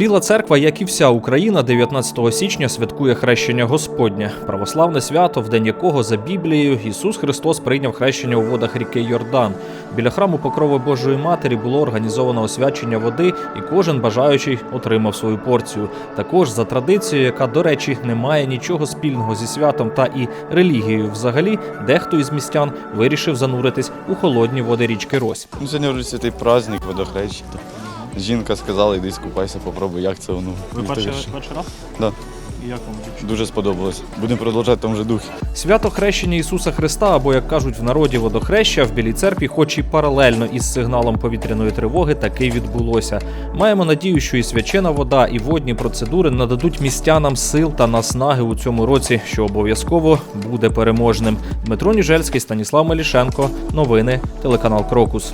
Біла церква, як і вся Україна, 19 січня святкує хрещення Господнє, православне свято, в день якого за Біблією Ісус Христос прийняв хрещення у водах ріки Йордан. Біля храму Покрови Божої Матері було організовано освячення води, і кожен бажаючий отримав свою порцію. Також за традицією, яка, до речі, не має нічого спільного зі святом та і релігією взагалі, дехто із містян вирішив зануритись у холодні води річки Рось. Ну, сьогодні вже святий праздник, водохрещення. Жінка сказала, йди скупайся, попробуй, як це воно. Ви перший, перший раз? Да. І як вам дівчина? Дуже сподобалось. Будемо продовжувати в тому же духі. Свято хрещення Ісуса Христа, або як кажуть в народі водохреща в Білій церкві, хоч і паралельно із сигналом повітряної тривоги, таки відбулося. Маємо надію, що і свячена вода, і водні процедури нададуть містянам сил та наснаги у цьому році, що обов'язково буде переможним. Дмитро Ніжельський, Станіслав Малішенко. Новини телеканал Крокус.